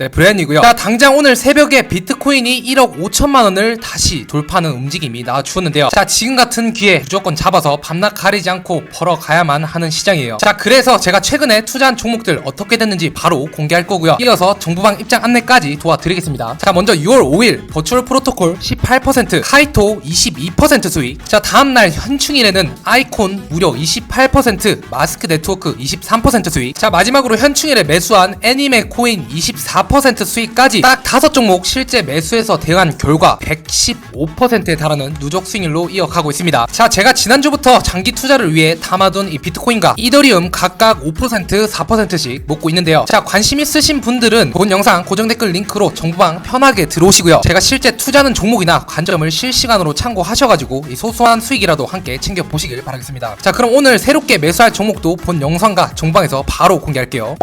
네, 브랜이고요. 자, 당장 오늘 새벽에 비트코인이 1억 5천만 원을 다시 돌파하는 움직임이 나와주었는데요. 자, 지금 같은 기회 무조건 잡아서 밤낮 가리지 않고 벌어가야만 하는 시장이에요. 자, 그래서 제가 최근에 투자한 종목들 어떻게 됐는지 바로 공개할 거고요. 이어서 정부방 입장 안내까지 도와드리겠습니다. 자, 먼저 6월 5일 버추얼 프로토콜 18%, 카이토 22% 수익. 자, 다음날 현충일에는 아이콘 무려 28%, 마스크 네트워크 23% 수익. 자, 마지막으로 현충일에 매수한 애니메 코인 24% 수익까지 딱 다섯 종목 실제 매수해서 대응한 결과 115%에 달하는 누적 수익률로 이어가고 있습니다. 자, 제가 지난주부터 장기 투자를 위해 담아둔 이 비트코인과 이더리움 각각 5%, 4%씩 먹고 있는데요. 자, 관심 있으신 분들은 본 영상 고정 댓글 링크로 정보방 편하게 들어오시고요. 제가 실제 투자하는 종목이나 관점을 실시간으로 참고하셔가지고 이 소소한 수익이라도 함께 챙겨 보시길 바라겠습니다. 자, 그럼 오늘 새롭게 매수할 종목도 본 영상과 정방에서 바로 공개할게요.